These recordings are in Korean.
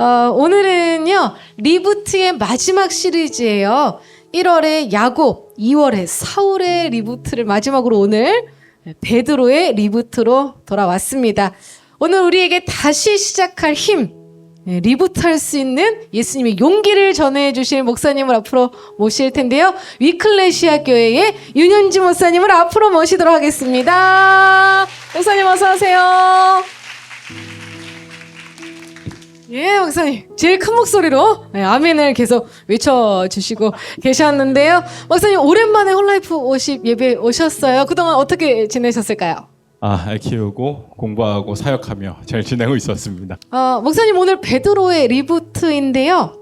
어, 오늘은요 리부트의 마지막 시리즈예요. 1월에 야곱, 2월에 사울의 리부트를 마지막으로 오늘 베드로의 리부트로 돌아왔습니다. 오늘 우리에게 다시 시작할 힘, 네, 리부트할 수 있는 예수님의 용기를 전해 주실 목사님을 앞으로 모실 텐데요. 위클레시아 교회의 윤현지 목사님을 앞으로 모시도록 하겠습니다. 목사님 어서 오세요. 예, 목사님. 제일 큰 목소리로 네, 아멘을 계속 외쳐주시고 계셨는데요. 목사님, 오랜만에 홀라이프 50 예배 오셨어요. 그동안 어떻게 지내셨을까요? 아, 애 키우고 공부하고 사역하며 잘 지내고 있었습니다. 어, 목사님, 오늘 베드로의 리부트인데요.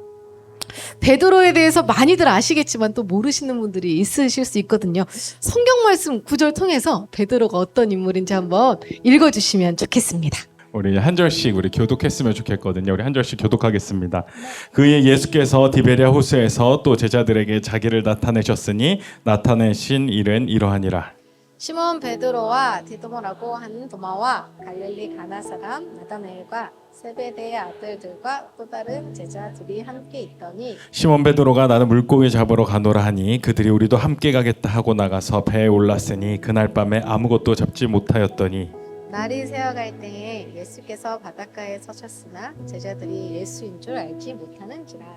베드로에 대해서 많이들 아시겠지만 또 모르시는 분들이 있으실 수 있거든요. 성경 말씀 구절 통해서 베드로가 어떤 인물인지 한번 읽어주시면 좋겠습니다. 우리 한 절씩 우리 교독했으면 좋겠거든요. 우리 한 절씩 교독하겠습니다. 그의 예수께서 디베리아 호수에서 또 제자들에게 자기를 나타내셨으니 나타내신 일은 이러하니라. 시몬 베드로와 디도모라고 하는 도마와 갈릴리 가나 사람 나다나엘과 세베대의 아들들과 또 다른 제자들이 함께 있더니 시몬 베드로가 나는 물고기 잡으러 가노라 하니 그들이 우리도 함께 가겠다 하고 나가서 배에 올랐으니 그날 밤에 아무것도 잡지 못하였더니 날이 새어갈 때에 예수께서 바닷가에 서셨으나 제자들이 예수인 줄 알지 못하는지라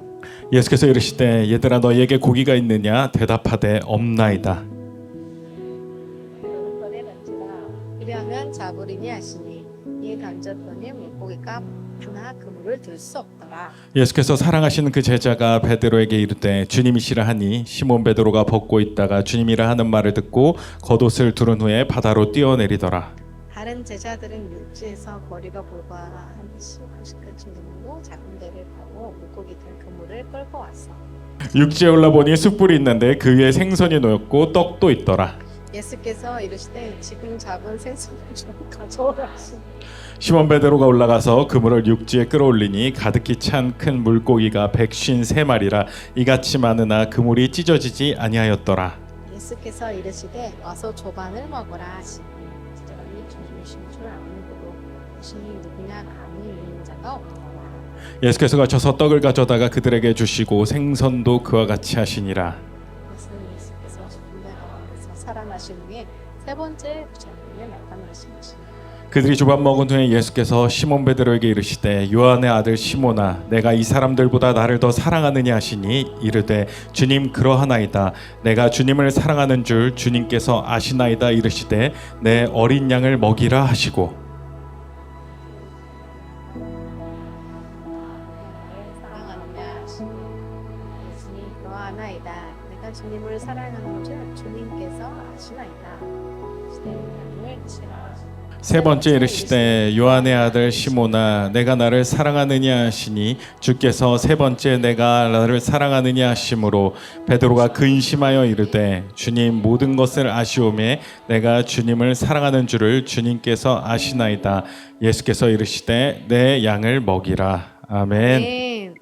예수께서 이르시되 얘들아 너희에게 고기가 있느냐 대답하되 없나이다. 그리하면 잡으리니 하시니 이에 던졌더니 물고기가 하나 그물을 들 수 없더라 예수께서 사랑하시는 그 제자가 베드로에게 이르되 주님이시라 하니 시몬 베드로가 벗고 있다가 주님이라 하는 말을 듣고 겉옷을 두른 후에 바다로 뛰어내리더라. 다른 제자들은 육지에서 거리가 불과 한 10km쯤 되므로 작은 배를 타고 물고기 든 그물을 끌고 왔어. 육지에 올라보니 숯불이 있는데 그 위에 생선이 놓였고 떡도 있더라. 예수께서 이르시되 지금 잡은 생선을 좀 가져오라 하시니 시몬 베드로가 올라가서 그물을 육지에 끌어올리니 가득히 찬 큰 물고기가 백쉰 세 마리라 이같이 많으나 그물이 찢어지지 아니하였더라. 예수께서 이르시되 와서 조반을 먹어라 하시니 자신이 누구냐 감이 있는 자가 없더라. 예수께서 가셔서 떡을 가져다가 그들에게 주시고 생선도 그와 같이 하시니라. 예수께서 죽은 자 가운데서 살아나신 후에 세 번째 제자들에게 나타나신 것이니 그들이 조밥 먹은 후에 예수께서 시몬 베드로에게 이르시되 요한의 아들 시몬아 내가 이 사람들보다 나를 더 사랑하느냐 하시니 이르되 주님 그러하나이다 내가 주님을 사랑하는 줄 주님께서 아시나이다 이르시되 내 어린 양을 먹이라 하시고 세 번째 이르시되 요한의 아들 시몬아 내가 나를 사랑하느냐 하시니 주께서 세 번째 내가 나를 사랑하느냐 하심으로 베드로가 근심하여 이르되 주님 모든 것을 아시오매 내가 주님을 사랑하는 줄을 주님께서 아시나이다. 예수께서 이르시되 내 양을 먹이라. 아멘. 네.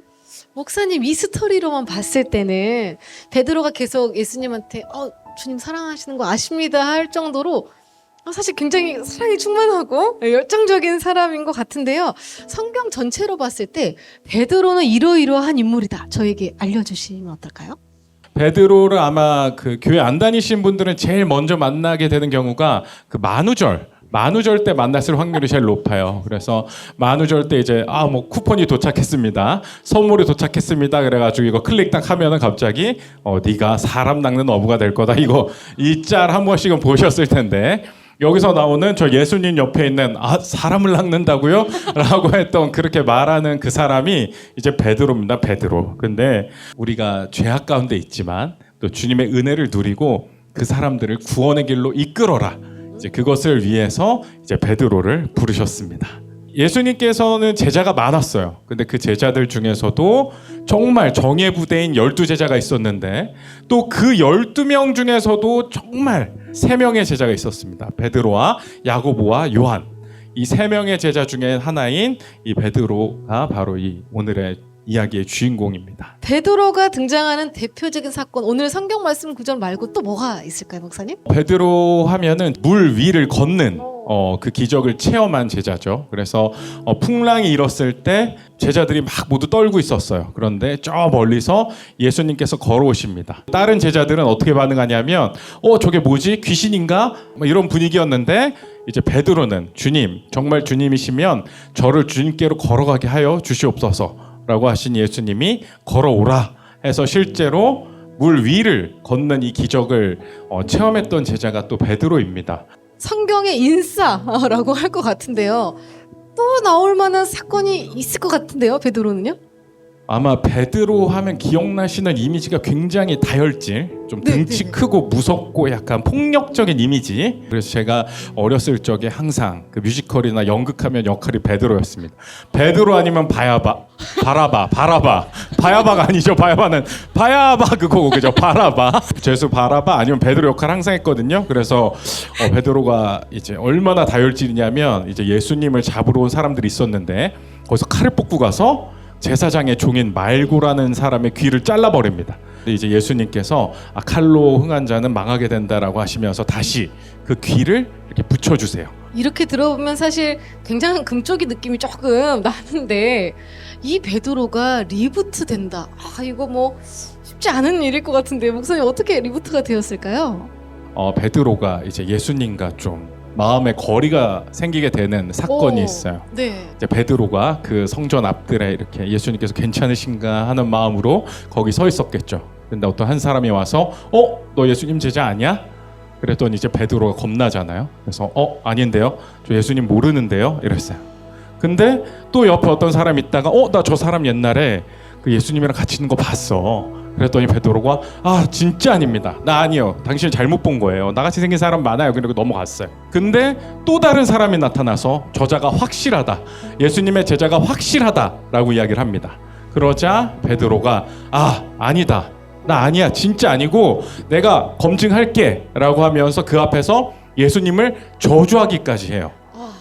목사님 이 스토리로만 봤을 때는 베드로가 계속 예수님한테 어 주님 사랑하시는 거 아십니다 할 정도로 어, 사실 굉장히 사랑이 충만하고 열정적인 사람인 것 같은데요. 성경 전체로 봤을 때 베드로는 이러이러한 인물이다. 저에게 알려주시면 어떨까요? 베드로를 아마 그 교회 안 다니신 분들은 제일 먼저 만나게 되는 경우가 그 만우절 만우절 때 만났을 확률이 제일 높아요. 그래서 만우절 때 이제 아 뭐 쿠폰이 도착했습니다. 선물이 도착했습니다. 그래가지고 이거 클릭 딱 하면은 갑자기 어 네가 사람 낚는 어부가 될 거다. 이거 이 짤 한 번씩은 보셨을 텐데 여기서 나오는 저 예수님 옆에 있는 아 사람을 낚는다고요? 라고 했던 그렇게 말하는 그 사람이 이제 베드로입니다. 베드로. 근데 우리가 죄악 가운데 있지만 또 주님의 은혜를 누리고 그 사람들을 구원의 길로 이끌어라. 이제 그것을 위해서 이제 베드로를 부르셨습니다. 예수님께서는 제자가 많았어요. 근데 그 제자들 중에서도 정말 정예 부대인 열두 제자가 있었는데 또그 열두 명 중에서도 정말 세 명의 제자가 있었습니다. 베드로와 야고보와 요한. 이세 명의 제자 중에 하나인 이 베드로가 바로 이 오늘의 이야기의 주인공입니다. 베드로가 등장하는 대표적인 사건 오늘 성경 말씀 구절 말고 또 뭐가 있을까요, 목사님? 베드로 하면은 물 위를 걷는 어, 그 기적을 체험한 제자죠. 그래서 어, 풍랑이 일었을 때 제자들이 막 모두 떨고 있었어요. 그런데 저 멀리서 예수님께서 걸어오십니다. 다른 제자들은 어떻게 반응하냐면 어 저게 뭐지 귀신인가 뭐 이런 분위기였는데 이제 베드로는 주님 정말 주님이시면 저를 주님께로 걸어가게 하여 주시옵소서라고 하신 예수님이 걸어오라 해서 실제로 물 위를 걷는 이 기적을 어, 체험했던 제자가 또 베드로입니다. 성경의 인싸라고 할 것 같은데요. 또 나올 만한 사건이 있을 것 같은데요, 베드로는요? 아마 베드로 하면 기억나시는 이미지가 굉장히 다혈질, 좀 네, 등치 네. 크고 무섭고 약간 폭력적인 이미지. 그래서 제가 어렸을 적에 항상 그 뮤지컬이나 연극하면 역할이 베드로였습니다. 베드로 아니면 바야바, 바라바, 바라바, 바야바가 아니죠. 바야바는 바야바 그거고 그죠. 바라바, 죄수 바라바 아니면 베드로 역할 항상 했거든요. 그래서 어, 베드로가 이제 얼마나 다혈질이냐면 이제 예수님을 잡으러 온 사람들이 있었는데 거기서 칼을 뽑고 가서 제사장의 종인 말고라는 사람의 귀를 잘라버립니다. 이제 예수님께서 아, 칼로 흥한 자는 망하게 된다라고 하시면서 다시 그 귀를 이렇게 붙여주세요. 이렇게 들어보면 사실 굉장한 금쪽이 느낌이 조금 나는데 이 베드로가 리부트 된다. 아 이거 뭐 쉽지 않은 일일 것 같은데 목사님 어떻게 리부트가 되었을까요? 어, 베드로가 이제 예수님과 좀 마음의 거리가 생기게 되는 사건이 오, 있어요. 네. 이제 베드로가 그 성전 앞들에 이렇게 예수님께서 괜찮으신가 하는 마음으로 거기 서 있었겠죠. 근데 어떤 한 사람이 와서 어, 너 예수님 제자 아니야? 그랬더니 이제 베드로가 겁나잖아요. 그래서 어, 아닌데요. 저 예수님 모르는데요. 이랬어요. 근데 또 옆에 어떤 사람이 있다가 어, 나 저 사람 옛날에 그 예수님이랑 같이 있는 거 봤어. 그랬더니 베드로가 아 진짜 아닙니다. 나 아니요. 당신 잘못 본 거예요. 나같이 생긴 사람 많아요. 그리고 넘어갔어요. 근데 또 다른 사람이 나타나서 저자가 확실하다. 예수님의 제자가 확실하다라고 이야기를 합니다. 그러자 베드로가 아 아니다. 나 아니야. 진짜 아니고 내가 검증할게라고 하면서 그 앞에서 예수님을 저주하기까지 해요.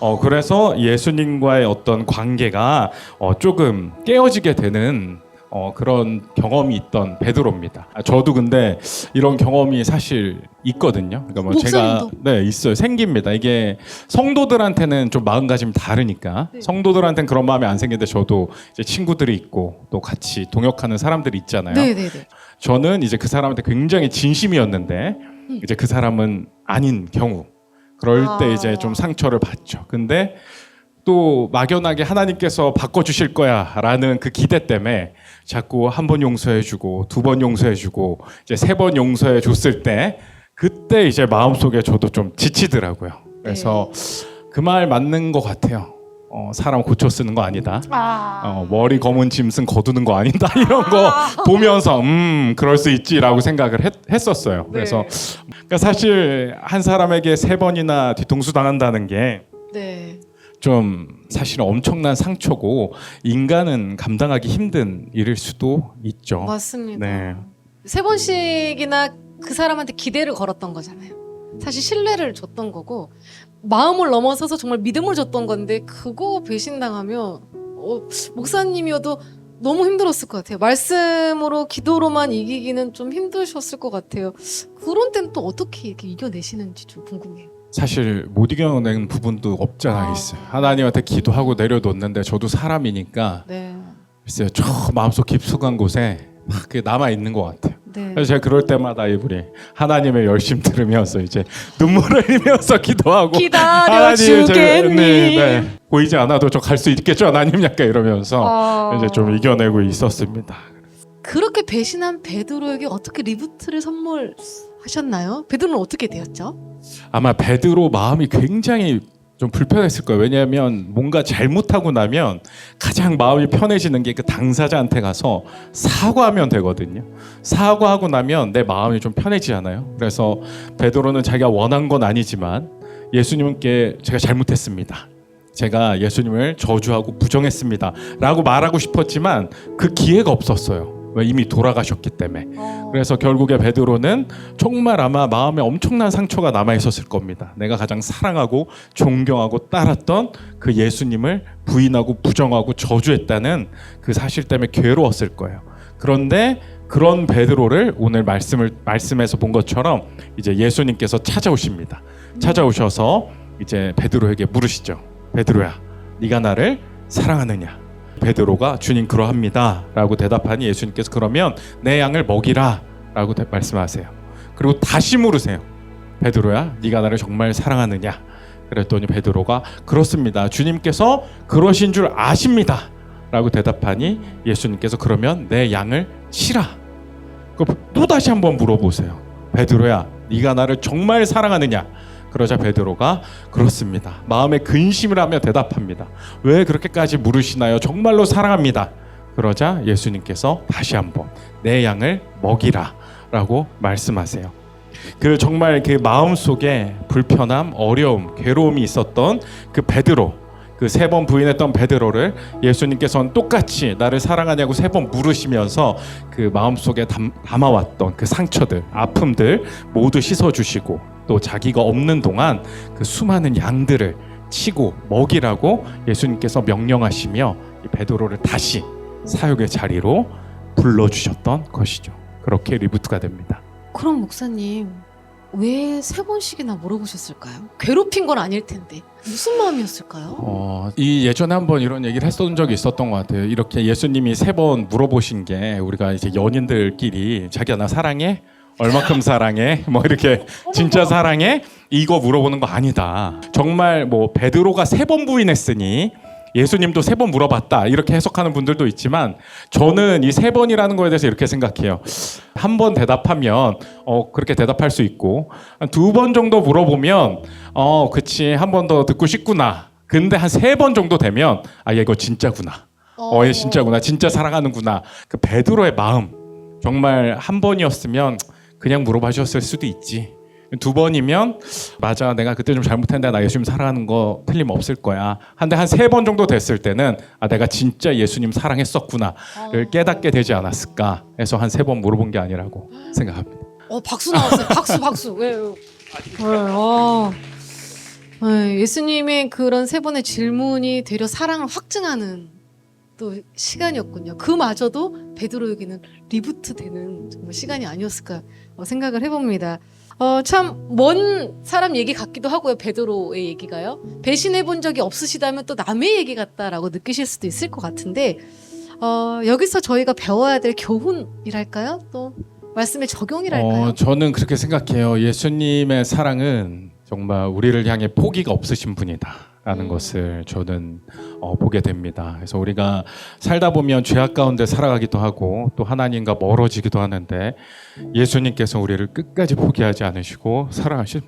어 그래서 예수님과의 어떤 관계가 어 조금 깨어지게 되는 어 그런 경험이 있던 베드로입니다. 아, 저도 근데 이런 경험이 사실 있거든요. 그러니까 뭐 제가 목사님도? 네 있어요. 생깁니다. 이게 성도들한테는 좀 마음가짐 이 다르니까 네. 성도들한테는 그런 마음이 안 생기는데 저도 이제 친구들이 있고 또 같이 동역하는 사람들이 있잖아요. 네네네. 저는 이제 그 사람한테 굉장히 진심이었는데 음. 이제 그 사람은 아닌 경우 그럴 아. 때 이제 좀 상처를 받죠. 근데 또 막연하게 하나님께서 바꿔주실 거야 라는 그 기대 때문에 자꾸 한 번 용서해주고 두 번 용서해주고 이제 세 번 용서해줬을 때 그때 이제 마음속에 저도 좀 지치더라고요. 그래서 그 말 맞는 것 같아요. 어, 사람 고쳐 쓰는 거 아니다. 아. 어, 머리 검은 짐승 거두는 거 아니다 이런 거 보면서 음 그럴 수 있지라고 생각을 했, 했었어요. 그래서 그러니까 사실 한 사람에게 세 번이나 뒤통수 당한다는 게 네. 좀 사실은 엄청난 상처고 인간은 감당하기 힘든 일일 수도 있죠. 맞습니다. 네. 세 번씩이나 그 사람한테 기대를 걸었던 거잖아요. 사실 신뢰를 줬던 거고 마음을 넘어서서 정말 믿음을 줬던 건데 그거 배신당하면 어, 목사님이어도 너무 힘들었을 것 같아요. 말씀으로 기도로만 이기기는 좀 힘드셨을 것 같아요. 그런 때는 또 어떻게 이렇게 이겨내시는지 좀 궁금해요. 사실 못 이겨낸 부분도 없잖아 아. 있어요. 하나님한테 기도하고 내려놓는데 저도 사람이니까 네, 글쎄요 저 마음속 깊숙한 곳에 막 남아 있는 것 같아요. 네. 그래서 제가 그럴 때마다 우리 하나님의 열심 들으면서 이제 눈물을 흘리면서 기도하고 기다려 주겠니? 네, 네. 보이지 않아도 저 갈 수 있겠죠 하나님 약간 이러면서 아. 이제 좀 이겨내고 있었습니다. 그렇게 배신한 베드로에게 어떻게 리부트를 선물 하셨나요? 베드로는 어떻게 되었죠? 아마 베드로 마음이 굉장히 좀 불편했을 거예요. 왜냐하면 뭔가 잘못하고 나면 가장 마음이 편해지는 게 그 당사자한테 가서 사과하면 되거든요. 사과하고 나면 내 마음이 좀 편해지잖아요. 그래서 베드로는 자기가 원한 건 아니지만 예수님께 제가 잘못했습니다. 제가 예수님을 저주하고 부정했습니다. 라고 말하고 싶었지만 그 기회가 없었어요. 왜 이미 돌아가셨기 때문에. 그래서 결국에 베드로는 정말 아마 마음에 엄청난 상처가 남아 있었을 겁니다. 내가 가장 사랑하고 존경하고 따랐던 그 예수님을 부인하고 부정하고 저주했다는 그 사실 때문에 괴로웠을 거예요. 그런데 그런 베드로를 오늘 말씀을 말씀에서 본 것처럼 이제 예수님께서 찾아오십니다. 찾아오셔서 이제 베드로에게 물으시죠. 베드로야, 네가 나를 사랑하느냐? 베드로가 주님 그러합니다라고 대답하니 예수님께서 그러면 내 양을 먹이라라고 대- 말씀하세요. 그리고 다시 물으세요. 베드로야, 네가 나를 정말 사랑하느냐? 그랬더니 베드로가 그렇습니다. 주님께서 그러신 줄 아십니다. 라고 대답하니 예수님께서 그러면 내 양을 치라. 또 다시 한번 물어보세요. 베드로야, 네가 나를 정말 사랑하느냐? 그러자 베드로가 그렇습니다. 마음에 근심을 하며 대답합니다. 왜 그렇게까지 물으시나요? 정말로 사랑합니다. 그러자 예수님께서 다시 한번 내 양을 먹이라 라고 말씀하세요. 그 정말 그 마음 속에 불편함, 어려움, 괴로움이 있었던 그 베드로, 그 세 번 부인했던 베드로를 예수님께서는 똑같이 나를 사랑하냐고 세 번 물으시면서 그 마음 속에 담, 담아왔던 그 상처들, 아픔들 모두 씻어주시고 또 자기가 없는 동안 그 수많은 양들을 치고 먹이라고 예수님께서 명령하시며 이 베드로를 다시 사역의 자리로 불러주셨던 것이죠. 그렇게 리부트가 됩니다. 그럼 목사님 왜 세 번씩이나 물어보셨을까요? 괴롭힌 건 아닐 텐데 무슨 마음이었을까요? 어, 이 예전에 한번 이런 얘기를 했던 적이 있었던 것 같아요. 이렇게 예수님이 세 번 물어보신 게 우리가 이제 연인들끼리 자기야 나 사랑해? 얼마큼 사랑해? 뭐 이렇게 진짜 사랑해? 이거 물어보는 거 아니다. 정말 뭐 베드로가 세 번 부인했으니 예수님도 세 번 물어봤다 이렇게 해석하는 분들도 있지만 저는 이 세 번이라는 거에 대해서 이렇게 생각해요. 한 번 대답하면 어 그렇게 대답할 수 있고 두 번 정도 물어보면 어 그치 한 번 더 듣고 싶구나. 근데 한 세 번 정도 되면 아 얘 이거 진짜구나. 어 얘 진짜구나. 진짜 사랑하는구나. 그 베드로의 마음 정말 한 번이었으면 그냥 물어봐 주셨을 수도 있지. 두 번이면 맞아 내가 그때 좀 잘못했는데 나 예수님 사랑하는 거 틀림없을 거야. 한데 한 세 번 정도 됐을 때는 아 내가 진짜 예수님 사랑했었구나를 깨닫게 되지 않았을까 해서 한 세 번 물어본 게 아니라고 생각합니다. 어 박수 나왔어요. 박수 박수. 왜요? 네, 어. 네, 예수님의 그런 세 번의 질문이 되려 사랑을 확증하는 또 시간이었군요. 그마저도 베드로에게는 리부트 되는 정말 시간이 아니었을까 어, 생각을 해봅니다. 어, 참 먼 사람 얘기 같기도 하고요. 베드로의 얘기가요. 배신해 본 적이 없으시다면 또 남의 얘기 같다라고 느끼실 수도 있을 것 같은데 어, 여기서 저희가 배워야 될 교훈이랄까요? 또 말씀의 적용이랄까요? 어, 저는 그렇게 생각해요. 예수님의 사랑은 정말 우리를 향해 포기가 없으신 분이다 라는 음. 것을 저는 어, 보게 됩니다. 그래서 우리가 살다 보면 죄악 가운데 살아가기도 하고 또 하나님과 멀어지기도 하는데 예수님께서 우리를 끝까지 포기하지 않으시고 사랑하신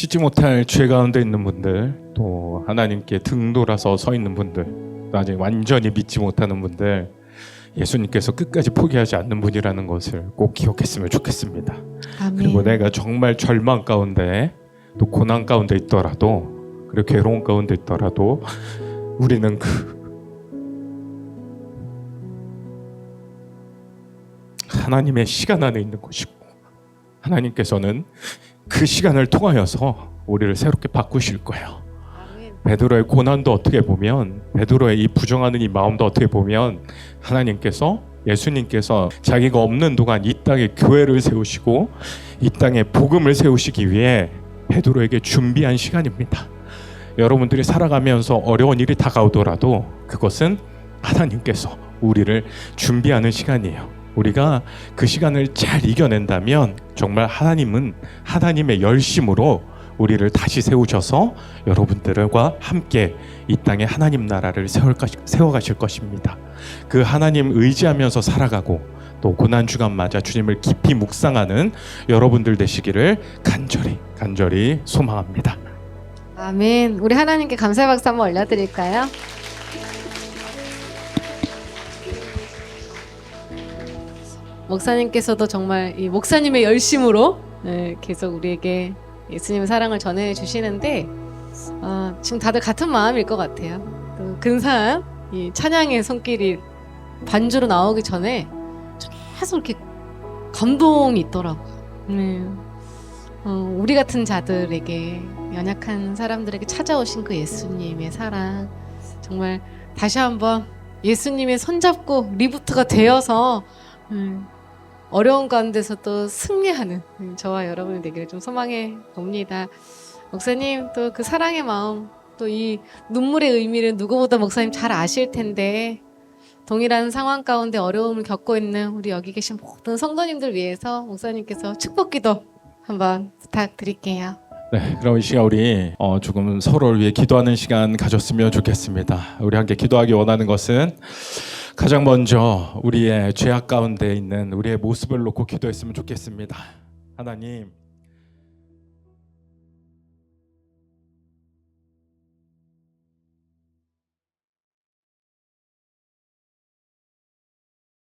분. 씻지 못할 죄 가운데 있는 분들, 또 하나님께 등 돌아서 서 있는 분들, 또 아직 완전히 믿지 못하는 분들, 예수님께서 끝까지 포기하지 않는 분이라는 것을 꼭 기억했으면 좋겠습니다. 아멘. 그리고 내가 정말 절망 가운데 또 고난 가운데 있더라도 그리고 괴로운 가운데 있더라도 우리는 그 하나님의 시간 안에 있는 것이고 하나님께서는 그 시간을 통하여서 우리를 새롭게 바꾸실 거예요. 베드로의 고난도 어떻게 보면 베드로의 이 부정하는 이 마음도 어떻게 보면 하나님께서 예수님께서 자기가 없는 동안 이 땅에 교회를 세우시고 이 땅에 복음을 세우시기 위해 베드로에게 준비한 시간입니다. 여러분들이 살아가면서 어려운 일이 다가오더라도 그것은 하나님께서 우리를 준비하는 시간이에요. 우리가 그 시간을 잘 이겨낸다면 정말 하나님은 하나님의 열심으로 우리를 다시 세우셔서 여러분들과 함께 이 땅에 하나님 나라를 세워가실 것입니다. 그 하나님 의지하면서 살아가고 또 고난 주간 맞아 주님을 깊이 묵상하는 여러분들 되시기를 간절히 간절히 소망합니다. 아멘. 우리 하나님께 감사의 박수 한번 올려드릴까요? 목사님께서도 정말 이 목사님의 열심으로 네, 계속 우리에게 예수님의 사랑을 전해 주시는데 어, 지금 다들 같은 마음일 것 같아요. 또 근사한 이 찬양의 손길이 반주로 나오기 전에 계속 이렇게 감동이 있더라고요. 네. 어, 우리 같은 자들에게 연약한 사람들에게 찾아오신 그 예수님의 사랑 정말 다시 한번 예수님의 손잡고 리부트가 되어서 음, 어려운 가운데서도 승리하는 음, 저와 여러분이 되기를 좀 소망해 봅니다. 목사님 또 그 사랑의 마음 또 이 눈물의 의미를 누구보다 목사님 잘 아실 텐데 동일한 상황 가운데 어려움을 겪고 있는 우리 여기 계신 모든 성도님들 위해서 목사님께서 축복기도 한번 부탁드릴게요. 네, 그럼 이 시간 우리 어, 조금 서로를 위해 기도하는 시간 가졌으면 좋겠습니다. 우리 함께 기도하기 원하는 것은 가장 먼저 우리의 죄악 가운데 있는 우리의 모습을 놓고 기도했으면 좋겠습니다. 하나님,